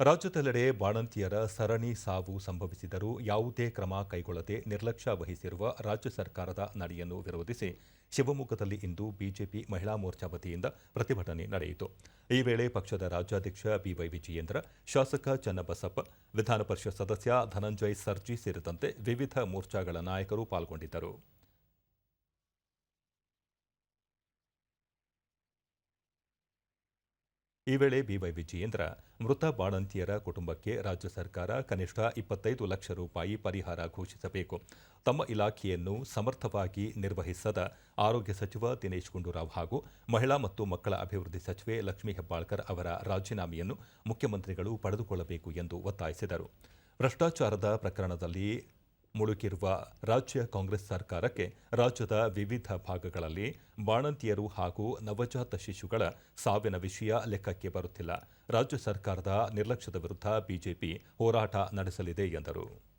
ರಾಜ್ಯದೆಲ್ಲೆಡೆ ಬಾಣಂತಿಯರ ಸರಣಿ ಸಾವು ಸಂಭವಿಸಿದರೂ ಯಾವುದೇ ಕ್ರಮ ಕೈಗೊಳ್ಳದೆ ನಿರ್ಲಕ್ಷ್ಯ ವಹಿಸಿರುವ ರಾಜ್ಯ ಸರ್ಕಾರದ ನಡೆಯನ್ನು ವಿರೋಧಿಸಿ ಶಿವಮೊಗ್ಗದಲ್ಲಿ ಇಂದು ಬಿಜೆಪಿ ಮಹಿಳಾ ಮೋರ್ಚಾ ವತಿಯಿಂದ ಪ್ರತಿಭಟನೆ ನಡೆಯಿತು. ಈ ವೇಳೆ ಪಕ್ಷದ ರಾಜ್ಯಾಧ್ಯಕ್ಷ ಬಿವೈ ವಿಜಯೇಂದ್ರ, ಶಾಸಕ ಚನ್ನಬಸಪ್ಪ ವಿಧಾನಪರಿಷತ್ ಸದಸ್ಯ ಧನಂಜಯ್ ಸರ್ಜಿ ಸೇರಿದಂತೆ ವಿವಿಧ ಮೋರ್ಚಾಗಳ ನಾಯಕರು ಪಾಲ್ಗೊಂಡಿದ್ದರು. ಈ ವೇಳೆ ಬಿವೈ ವಿಜಯೇಂದ್ರ ಮೃತ ಬಾಣಂತಿಯರ ಕುಟುಂಬಕ್ಕೆ ರಾಜ್ಯ ಸರ್ಕಾರ ಕನಿಷ್ಠ ಇಪ್ಪತ್ತೈದು ಲಕ್ಷ ರೂಪಾಯಿ ಪರಿಹಾರ ಘೋಷಿಸಬೇಕು. ತಮ್ಮ ಇಲಾಖೆಯನ್ನು ಸಮರ್ಥವಾಗಿ ನಿರ್ವಹಿಸದ ಆರೋಗ್ಯ ಸಚಿವ ದಿನೇಶ್ ಗುಂಡೂರಾವ್ ಹಾಗೂ ಮಹಿಳಾ ಮತ್ತು ಮಕ್ಕಳ ಅಭಿವೃದ್ಧಿ ಸಚಿವೆ ಲಕ್ಷ್ಮೀ ಹೆಬ್ಬಾಳ್ಕರ್ ಅವರ ರಾಜೀನಾಮೆಯನ್ನು ಮುಖ್ಯಮಂತ್ರಿಗಳು ಪಡೆದುಕೊಳ್ಳಬೇಕು ಎಂದು ಒತ್ತಾಯಿಸಿದರು. ಭ್ರಷ್ಟಾಚಾರದ ಪ್ರಕರಣದಲ್ಲಿ ಮುಳುಗಿರುವ ರಾಜ್ಯ ಕಾಂಗ್ರೆಸ್ ಸರ್ಕಾರಕ್ಕೆ ರಾಜ್ಯದ ವಿವಿಧ ಭಾಗಗಳಲ್ಲಿ ಬಾಣಂತಿಯರು ಹಾಗೂ ನವಜಾತ ಶಿಶುಗಳ ಸಾವಿನ ವಿಷಯ ಲೆಕ್ಕಕ್ಕೆ ಬರುತ್ತಿಲ್ಲ. ರಾಜ್ಯ ಸರ್ಕಾರದ ನಿರ್ಲಕ್ಷ್ಯದ ವಿರುದ್ಧ ಬಿಜೆಪಿ ಹೋರಾಟ ನಡೆಸಲಿದೆ ಎಂದರು.